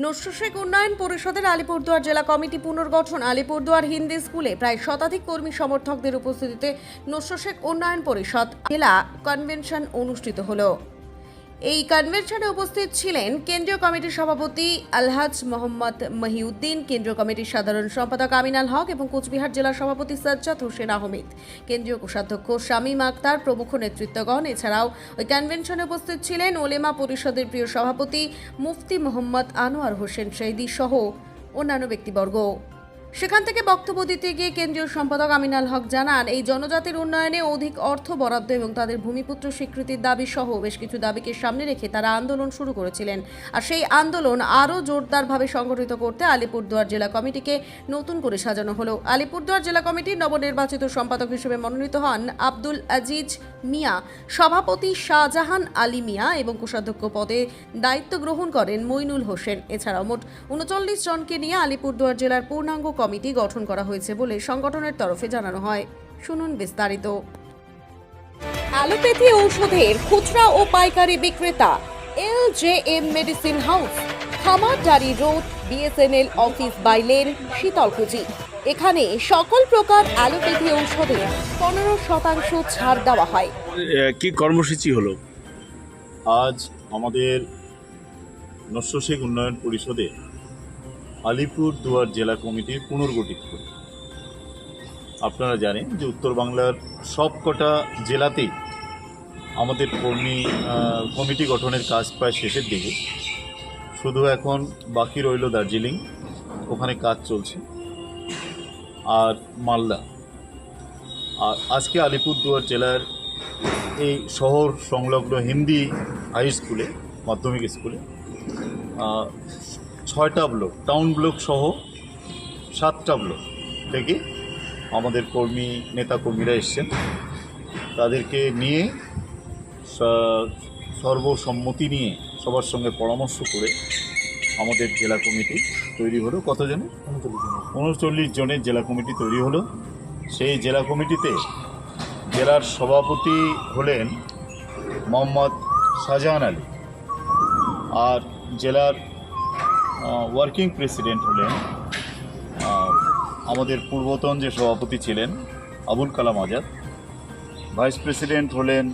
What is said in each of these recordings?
নস্যশেখ উন্নয়ন পরিষদের আলিপুরদুয়ার জেলা কমিটি পুনর্গঠন আলিপুরদুয়ার হিন্দি স্কুলে প্রায় শতাধিক কর্মী সমর্থকদের উপস্থিতিতে নস্যশেখ উন্নয়ন পরিষদ জেলা কনভেনশন অনুষ্ঠিত হলো। এই কনভেনশনে উপস্থিত ছিলেন কেন্দ্রীয় কমিটির সভাপতি আলহাজ মোহাম্মদ মহিউদ্দিন, কেন্দ্রীয় কমিটির সাধারণ সম্পাদক আমিনাল হক এবং কোচবিহার জেলা সভাপতি সাজ্জাদ হোসেন আহমেদ। কেন্দ্রীয় কোষাধ্যক্ষ শামীম আক্তার, প্রমুখ নেতৃত্বগণ। এছাড়াও ওই কনভেনশনে উপস্থিত ছিলেন ওলেমা পরিষদের প্রিয় সভাপতি মুফতি মোহাম্মদ আনোয়ার হোসেন শহীদি সহ অন্যান্য ব্যক্তিবর্গ। সেখান থেকে বক্তব্য দিতে গিয়ে কেন্দ্রীয় সম্পাদক আমিনাল হক জানান, এই জনজাতির উন্নয়নে অধিক অর্থ বরাদ্দ এবং তাদের ভূমিপুত্র স্বীকৃতির দাবি সহ বেশ কিছু দাবিকে সামনে রেখে তারা আন্দোলন শুরু করেছিলেন। আর সেই আন্দোলন আরও জোরদারভাবে সংগঠিত করতে আলিপুরদুয়ার জেলা কমিটিকে নতুন করে সাজানো হলো। আলিপুরদুয়ার জেলা কমিটির নবনির্বাচিত সম্পাদক হিসেবে মনোনীত হন আব্দুল আজিজ মিয়া। সভাপতি শাহজাহান আলী মিয়া এবং কোষাধ্যক্ষ পদে দায়িত্ব গ্রহণ করেন মইনুল হোসেন। এছাড়াও মোট উনচল্লিশ জনকে নিয়ে আলিপুরদুয়ার জেলার পূর্ণাঙ্গ কমিটি গঠন করা হয়েছে বলে সংগঠনের তরফে জানানো হয়। শুনুন বিস্তারিত। অ্যালোপ্যাথি ঔষধের খুচরা ও পাইকারি বিক্রেতা L J M medicine house Khamardari road BSNL office bylane Sitalkuchi. এখানে সকল প্রকার অ্যালোপ্যাথি ঔষধে পনেরো শতাংশ ছাড় দেওয়া হয়। কি কর্মসূচি হলো? আজ আমাদের নস্যশেখ উন্নয়ন পরিষদে আলিপুর দুয়ার জেলা কমিটির পুনর্গঠিত করি। আপনারা জানেন যে উত্তর বাংলার সবকটা জেলাতেই আমাদের কর্মী কমিটি গঠনের কাজ প্রায় শেষের দিকে। শুধু এখন বাকি রইল দার্জিলিং, ওখানে কাজ চলছে। আর মালদা। আর আজকে আলিপুরদুয়ার জেলার এই শহর সংলগ্ন হিন্দি হাই স্কুলে, মাধ্যমিক স্কুলে ছয়টা ব্লক টাউন ব্লক সহ সাতটা ব্লক থেকে আমাদের কর্মী নেতা কর্মীরা এসছেন। তাদেরকে নিয়ে সর্বসম্মতি নিয়ে সবার সঙ্গে পরামর্শ করে আমাদের জেলা কমিটি তৈরি হলো। কতজনে উনচল্লিশ জনের জেলা কমিটি তৈরি হলো। সেই জেলা কমিটিতে জেলার সভাপতি হলেন মোহাম্মদ শাহজাহান আলী আর জেলার ওয়ার্কিং প্রেসিডেন্ট হলেন আমাদের পূর্বতন যে সভাপতি ছিলেন, আবুল কালাম আজাদ। ভাইস প্রেসিডেন্ট হলেন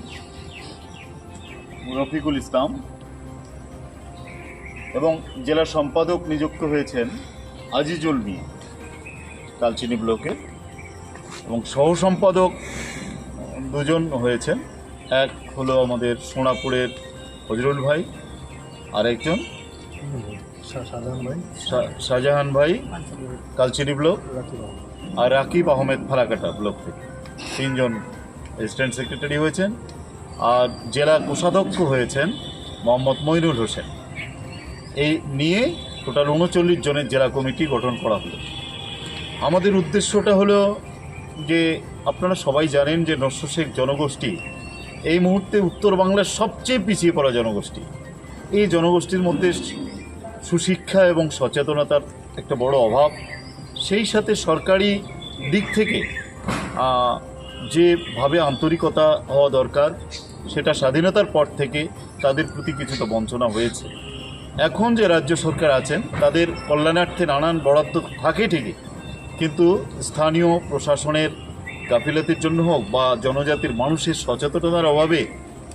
রফিকুল ইসলাম এবং জেলা সম্পাদক নিযুক্ত হয়েছেন আজিজুল মিয়া কালচিনি ব্লকের এবং সহ সম্পাদক দুজন হয়েছেন। এক হলো আমাদের সোনাপুরের হজরুল ভাই আর একজন শাহজাহান ভাই। শা- শাহজাহান ভাই কালচিনি ব্লক আর রাকিব আহমেদ ফালাকাটা ব্লক থেকে। তিনজন অ্যাসিস্ট্যান্ট সেক্রেটারি হয়েছেন আর জেলা কোষাধ্যক্ষ হয়েছেন মোহাম্মদ মইনুল হোসেন। এই নিয়ে টোটাল উনচল্লিশ জনের জেলা কমিটি গঠন করা হলো। আমাদের উদ্দেশ্যটা হলো যে আপনারা সবাই জানেন যে নস্যশেখ জনগোষ্ঠী এই মুহূর্তে উত্তর বাংলার সবচেয়ে পিছিয়ে পড়া জনগোষ্ঠী। এই জনগোষ্ঠীর মধ্যে সুশিক্ষা এবং সচেতনতার একটা বড় অভাব। সেই সাথে সরকারি দিক থেকে যেভাবে আন্তরিকতা হওয়া দরকার, সেটা স্বাধীনতার পর থেকে তাদের প্রতি কিছুটা বঞ্চনা হয়েছে। এখন যে রাজ্য সরকার আছেন, তাদের কল্যাণার্থে নানান বরাদ্দ থাকে ঠিকই, কিন্তু স্থানীয় প্রশাসনের গাফিলতির জন্য হোক বা জনজাতির মানুষের সচেতনতার অভাবে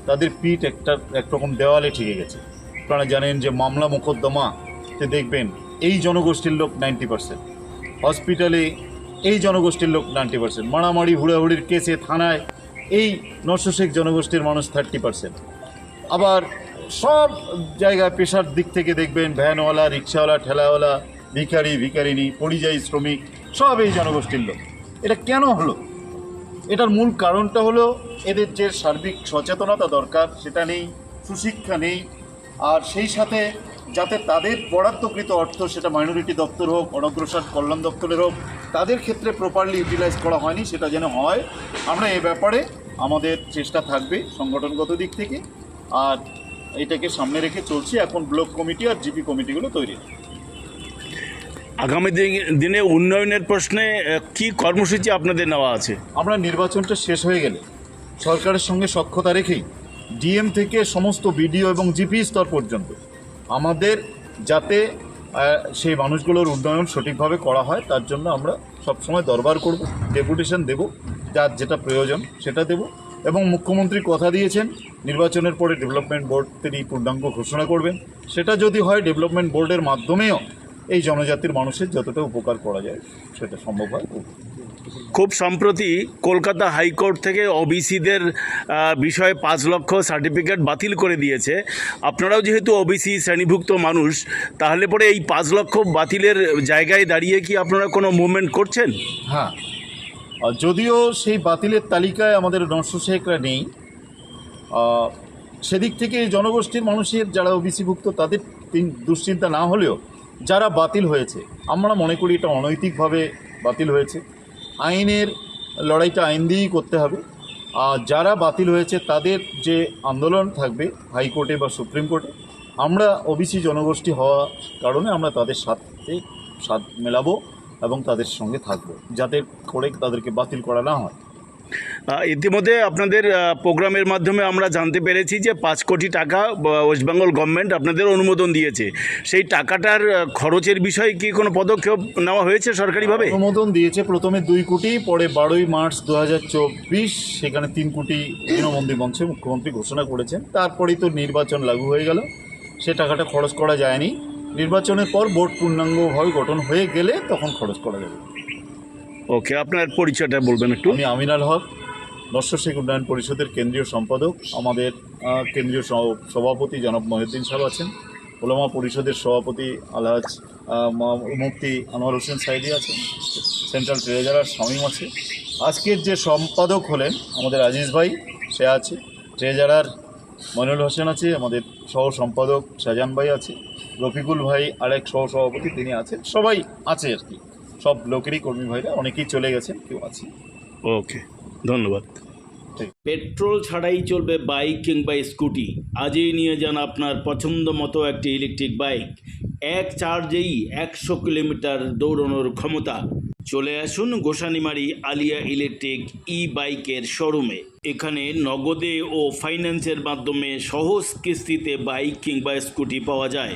তাদের পিঠ একটা, একরকম দেওয়ালে ঠেকে গেছে। আপনারা জানেন যে মামলা মোকদ্দমাতে দেখবেন এই জনগোষ্ঠীর লোক নাইনটি পার্সেন্ট। হসপিটালে এই জনগোষ্ঠীর লোক নাইনটি পার্সেন্ট। মারামারি, হুড়াহুড়ির কেসে থানায় এই নশোশেখ জনগোষ্ঠীর মানুষ থার্টি পার্সেন্ট। আবার সব জায়গায় পেশার দিক থেকে দেখবেন ভ্যানওয়ালা, রিক্সাওয়ালা, ঠেলাওয়ালা, ভিখারি ভিখারিনী পরিযায়ী শ্রমিক, সব এই জনগোষ্ঠীর লোক। এটা কেন হলো? এটার মূল কারণটা হলো এদের যে সার্বিক সচেতনতা দরকার, সেটা নেই, সুশিক্ষা নেই আর সেই সাথে যাতে তাদের বরাদ্দকৃত অর্থ সেটা মাইনরিটি দপ্তর হোক অনগ্রসর কল্যাণ দপ্তরের হোক তাদের ক্ষেত্রে প্রপারলি ইউটিলাইজ করা হয়নি সেটা যেন হয়। আমরা এ ব্যাপারে আমাদের চেষ্টা থাকবে সংগঠনগত দিক থেকে। আর এটাকে সামনে রেখে চলছে। এখন ব্লক কমিটি আর জিপি কমিটিগুলো তৈরি। আগামী দিন- দিনে উন্নয়নের প্রশ্নে কি কর্মসূচি আপনাদের নেওয়া আছে? আমরা নির্বাচনটা শেষ হয়ে গেলে সরকারের সঙ্গে সক্ষতা রেখেই ডিএম থেকে সমস্ত বিডিও এবং জিপি স্তর পর্যন্ত। আমাদের যাতে সেই মানুষগুলোর উন্নয়ন সঠিকভাবে করা হয়, তার জন্য আমরা সবসময় দরবার করব, ডেপুটেশন দেব, যার যেটা প্রয়োজন সেটা দেব। এবং মুখ্যমন্ত্রী কথা দিয়েছেন, নির্বাচনের পরে ডেভেলপমেন্ট বোর্ড তিনি পূর্ণাঙ্গ ঘোষণা করবেন। সেটা যদি হয়, ডেভেলপমেন্ট বোর্ডের মাধ্যমেও এই জনজাতির মানুষের যতটা উপকার করা যায়, সেটা সম্ভব হয়। খুব সম্প্রতি কলকাতা হাইকোর্ট থেকে ওবিসিদের বিষয়ে পাঁচ লক্ষ সার্টিফিকেট বাতিল করে দিয়েছে। আপনারাও যেহেতু ওবিসি শ্রেণীভুক্ত মানুষ, তাহলে পরে এই পাঁচ লক্ষ বাতিলের জায়গায় দাঁড়িয়ে কি আপনারা কোনো মুভমেন্ট করছেন? হ্যাঁ। যদিও সেই বাতিলের তালিকায় আমাদের নশো শেখরা নেই সেদিক থেকে জনগোষ্ঠীর মানুষের যারা ওবিসিভুক্ত তাদের দুশ্চিন্তা না হলেও যারা বাতিল হয়েছে, আমরা মনে করি এটা অনৈতিকভাবে বাতিল হয়েছে। আইনের লড়াইটা আইন দিয়েই করতে হবে। আর যারা বাতিল হয়েছে, তাদের যে আন্দোলন থাকবে হাইকোর্টে বা সুপ্রিম কোর্টে, আমরা ওবিসি জনগোষ্ঠী হওয়া কারণে আমরা তাদের সাথে সাথ মেলাবো এবং তাদের সঙ্গে থাকব, যাতে করে তাদেরকে বাতিল করা না হয়। ইতিমধ্যে আপনাদের প্রোগ্রামের মাধ্যমে আমরা জানতে পেরেছি যে পাঁচ কোটি টাকা ওয়েস্ট বেঙ্গল গভর্নমেন্ট আপনাদের অনুমোদন দিয়েছে। সেই টাকাটার খরচের বিষয়ে কি কোনো পদক্ষেপ নেওয়া হয়েছে সরকারিভাবে? অনুমোদন দিয়েছে প্রথমে দুই কোটি, পরে বারোই মার্চ দু হাজার চব্বিশ, সেখানে তিন কোটি দীনবন্দি মঞ্চে মুখ্যমন্ত্রী ঘোষণা করেছেন। তারপরেই তো নির্বাচন লাগু হয়ে গেল। সে টাকাটা খরচ করা যায়নি। নির্বাচনের পর বোর্ড পূর্ণাঙ্গভাবে গঠন হয়ে গেলে তখন খরচ করা যাবে। ওকে আপনার পরিচয়টা বলবেন একটু। আমি আমিনাল হক নস্য শেখ উন্নয়ন পরিষদের কেন্দ্রীয় সম্পাদক। আমাদের কেন্দ্রীয় সভাপতি জনাব মহিউদ্দিন সাহেব আছেন। ওলামা পরিষদের সভাপতি আলহাজ মুফতি আনোয়ার হোসেন সাইদি আছেন। সেন্ট্রাল ট্রেজারার শামীম আছে। আজকের যে সম্পাদক হলেন আমাদের আজিজ ভাই, সে আছে। ট্রেজারার মনুল হোসেন আছে, আমাদের সহ সম্পাদক শাহজাহান ভাই আছে। রফিকুল ভাই আরেক সহ সভাপতি তিনি আছেন। সবাই আছে আর কি। সব লোকেরই কর্মী ভাইরা অনেকেই চলে গেছেন কেউ আছে। ওকে ধন্যবাদ। পেট্রোল ছাড়াই চলবে বাইক কিংবা স্কুটি। আজই নিয়ে যান আপনার পছন্দ মতো একটি ইলেকট্রিক বাইক। এক চার্জেই একশো কিলোমিটার দৌড়ানোর ক্ষমতা। চলে আসুন গোসানিমারি আলিয়া ইলেকট্রিক ই বাইকের শোরুমে। এখানে নগদে ও ফাইন্যান্সের মাধ্যমে সহজ কিস্তিতে বাইক কিংবা স্কুটি পাওয়া যায়।